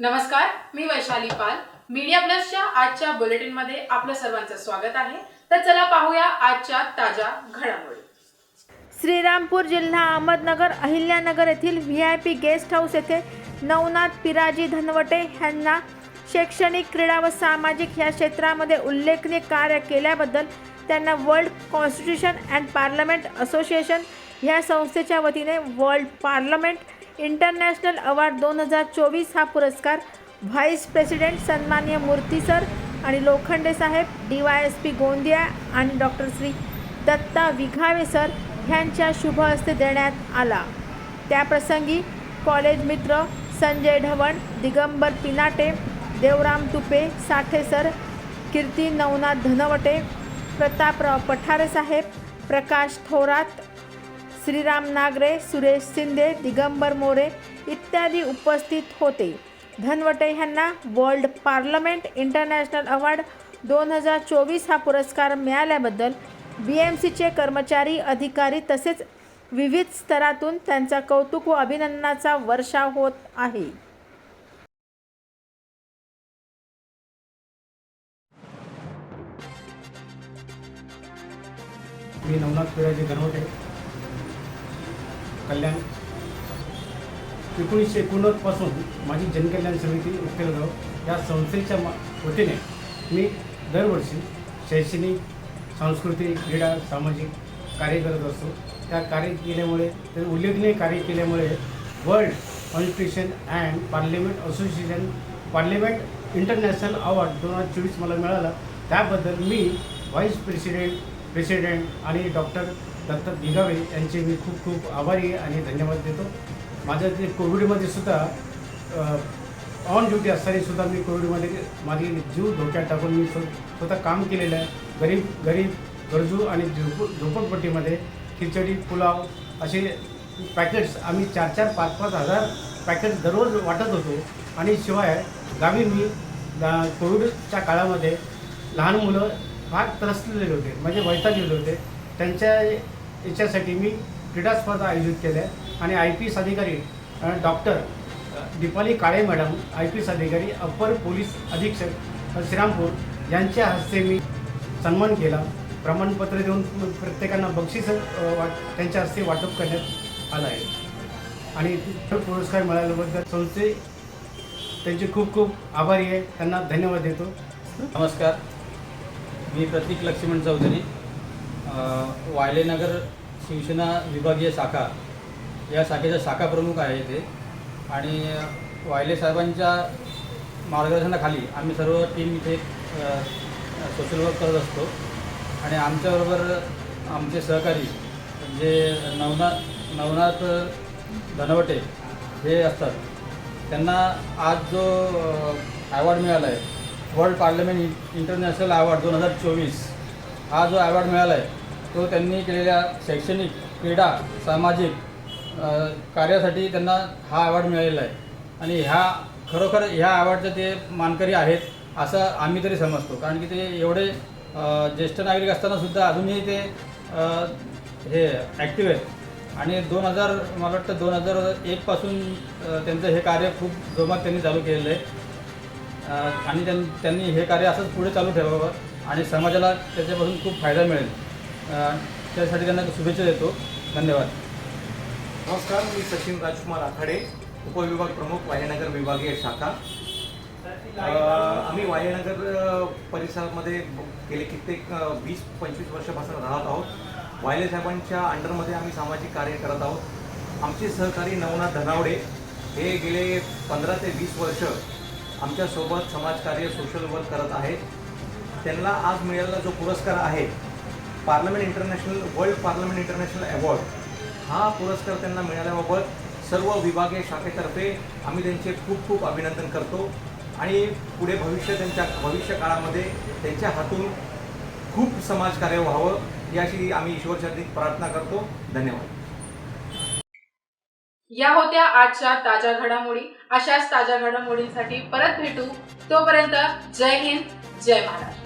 नमस्कार मी वैशाली पाल. मीडिया प्लसच्या आजच्या बुलेटिनमध्ये आपलं सर्वांचं स्वागत आहे. तर चला पाहूया आजच्या ताज्या घडामोडी. श्रीरामपूर जिल्हा अहमदनगर अहिल्यानगर येथील V I P guest house येथे नवनाथ पिराजी धनवटे यांना शैक्षणिक क्रीडा व सामाजिक या क्षेत्रामध्ये उल्लेखनीय कार्य केल्याबद्दल त्यांना world constitution and parliament association ह्या संस्थेच्या वतीने वर्ल्ड पार्लमेंट इंटरनॅशनल अवॉर्ड दोन हजार चोवीस हा पुरस्कार व्हाईस प्रेसिडेंट सन्मान्य मूर्ती सर आणि लोखंडे साहेब D Y S P Gondia आणि डॉक्टर श्री दत्ता विघावे सर ह्यांच्या शुभ हस्ते देण्यात आला. त्याप्रसंगी कॉलेज मित्र संजय ढवण दिगंबर पिनाटे देवराम तुपे साठे सर कीर्ती नवनाथ धनवटे प्रतापराव पठारे साहेब प्रकाश थोरात श्रीराम नागरे सुरेश शिंदे दिगंबर मोरे इत्यादी उपस्थित होते. धनवटे ह्यांना वर्ल्ड पार्लमेंट इंटरनॅशनल अवॉर्ड दोन हजार चोवीस हा पुरस्कार मिळाल्याबद्दल बी एम सीचे कर्मचारी अधिकारी तसेच विविध स्तरातून त्यांचा कौतुक व अभिनंदनाचा वर्षाव होत आहे. मी नवनाथ पिराजी धनवटे. कल्याण. एकोणीसशे एकोणपासून माझी जनकल्याण समिती उत्तरगाव या संस्थेच्या मा वतीने मी दरवर्षी शैक्षणिक सांस्कृतिक क्रीडा सामाजिक कार्य करत असतो. त्या कार्य केल्यामुळे ते उल्लेखनीय कार्य केल्यामुळे world constitution and parliament association parliament international award दोन हजार चोवीस मला मिळाला. त्याबद्दल मी व्हाईस प्रेसिडेंट प्रेसिडेंट आणि डॉक्टर दत्त दिगावे यांचे मी खूप खूप आभारी आणि धन्यवाद देतो. माझ्या ते कोविडमध्ये सुद्धा ऑन ड्युटी असताना सुद्धा मी कोविडमध्ये माझी जीव धोक्यात टाकून मी स्वतः काम केलेलं आहे. गरीब गरीब गरजू आणि झोप झोपडपट्टीमध्ये खिचडी पुलाव असे पॅकेट्स आम्ही चार चार पाच पाच हजार पॅकेट्स दररोज वाटत होतो. आणि शिवाय गावी मी कोविडच्या काळामध्ये लहान मुलं फार त्रसलेले होते. म्हणजे वैतागलेले होते. त्यांच्या याच्यासाठी मी क्रीडा स्पर्धा आयोजित केल्या. आणि आय पी एस अधिकारी doctor Deepali Kale madam I P S अधिकारी अप्पर पोलीस अधीक्षक श्रीरामपूर यांच्या हस्ते मी सन्मान केला. प्रमाणपत्र देऊन प्रत्येकांना बक्षीस वाट त्यांच्या हस्ते वाटप करण्यात आलं आहे. आणि पुरस्कार मिळाल्याबद्दल संस्थे त्यांचे खूप खूप आभारी आहे. त्यांना धन्यवाद देतो. नमस्कार. मी प्रतीक लक्ष्मण चौधरी. वायलेनगर शिवसेना विभागीय शाखा या शाखेचा शाखा प्रमुख आहे इथे आणि वायले साहेबांच्या मार्गदर्शनाखाली आम्ही सर्व टीम इथे सोशल वर्क करत असतो. आणि आमच्याबरोबर आमचे सहकारी म्हणजे जे नवनाथ नवनाथ धनवटे हे असतात. त्यांना आज जो अवॉर्ड मिळाला आहे वर्ल्ड पार्लमेंट इंटरनॅशनल अवॉर्ड दोन हजार चोवीस हा जो अवॉर्ड मिळाला आहे तो त्यांनी केलेल्या शैक्षणिक क्रीडा सामाजिक कार्यासाठी त्यांना हा अवॉर्ड मिळालेला आहे. आणि ह्या खरोखर ह्या अवॉर्डचे ते मानकरी आहेत असं आम्ही तरी समजतो. कारण की ते एवढे ज्येष्ठ नागरिक असतानासुद्धा अजूनही ते हे ॲक्टिव्ह आहेत. आणि दोन हजार मला वाटतं दोन हजार एकपासून त्यांचं हे कार्य खूप जोमात त्यांनी चालू केलेलं आहे. आणि त्यां त्यांनी हे कार्य असंच पुढे चालू ठेवावं आणि समाजाला त्याच्यापासून खूप फायदा मिळेल. त्यासाठी त्यांना शुभेच्छा देतो. धन्यवाद. नमस्कार मी सचिन राजकुमार आखाडे उपविभाग प्रमुख वायनगर विभागीय शाखा. आम्ही वायनगर परिसरामध्ये गेले कित्येक वीस पंचवीस वर्षापासून राहत आहोत. वायले साहेबांच्या अंडरमध्ये आम्ही सामाजिक कार्य करत आहोत. आमचे सहकारी नवनाथ धनावडे हे गेले पंधरा ते वीस वर्ष आमच्यासोबत समाजकार्य सोशल वर्क करत आहेत. त्यांना आज मिळालेला जो पुरस्कार आहे parliament international world parliament international award हा पुरस्कार त्यांना मिळाल्याबाबत सर्व विभागीय शाखेतर्फे आम्ही त्यांचे खूप खूप अभिनंदन करतो. आणि पुढे भविष्य त्यांच्या भविष्य काळामध्ये त्यांच्या हातून खूप समाजकार्य व्हावं याची आम्ही ईश्वरचरणी प्रार्थना करतो. धन्यवाद. या होत्या आजच्या ताज्या घडामोडी. अशाच ताज्या घडामोडींसाठी परत भेटू. तोपर्यंत जय हिंद जय महाराष्ट्र.